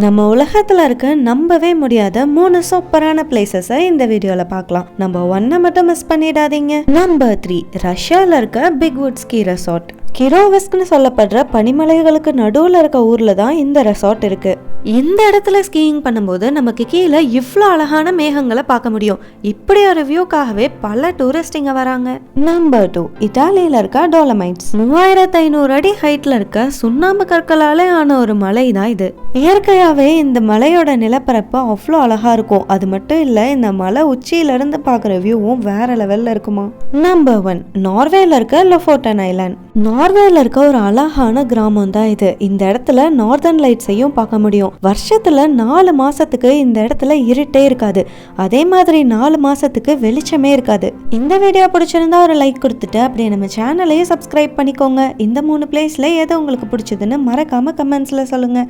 நம்ம உலகத்தில் இருக்க நம்பவே முடியாத மூணு சூப்பரான பிளேசஸை இந்த வீடியோவில் பார்க்கலாம். நம்ம ஒன்னை மட்டும் மிஸ் பண்ணிடாதீங்க. நம்பர் த்ரீ ரஷ்யாவில் இருக்க பிக்வுட் ஸ்கீ ரெசார்ட் கிரோவெஸ்க்னு சொல்லப்படுற பனிமலைகளுக்கு நடுவில் இருக்க ஊரில் தான் இந்த ரெசார்ட் இருக்குது இந்த இடத்துல ஸ்கீயிங் பண்ணும்போது நமக்கு கீழே இவ்வளோ அழகான மேகங்களை பார்க்க முடியும். இப்படி ஒரு வியூக்காகவே பல டூரிஸ்ட் இங்கே வராங்க. நம்பர் டூ இட்டாலியில் இருக்க டோலமைட்ஸ் மூவாயிரத்து ஐநூறு அடி ஹைட்டில் இருக்க சுண்ணாம்பு கற்களாலே ஆன ஒரு மலை தான் இது. இயற்கையாகவே இந்த மலையோட நிலப்பரப்பு அவ்வளோ அழகாக இருக்கும். அது மட்டும் இல்லை இந்த மலை உச்சியிலேருந்து பார்க்குற வியூவும் வேற லெவலில் இருக்குமா. நம்பர் ஒன் நார்வேல இருக்க லொஃபோட்டன் ஐலாண்ட் நார்வேல இருக்க ஒரு அழகான கிராமம் தான் இது. இந்த இடத்துல நார்தர்ன் லைட்ஸையும் பார்க்க முடியும். வருஷத்துல நாலு மாசத்துக்கு இந்த இடத்துல இருட்டே இருக்காது. அதே மாதிரி நாலு மாசத்துக்கு வெளிச்சமே இருக்காது. இந்த வீடியோ பிடிச்சிருந்தா ஒரு லைக் கொடுத்துட்டு அப்படியே நம்ம சேனலையும் சப்ஸ்கிரைப் பண்ணிக்கோங்க. இந்த மூணு பிளேஸ்ல எது உங்களுக்கு பிடிச்சதுன்னு மறக்காம கமெண்ட்ஸ்ல சொல்லுங்க.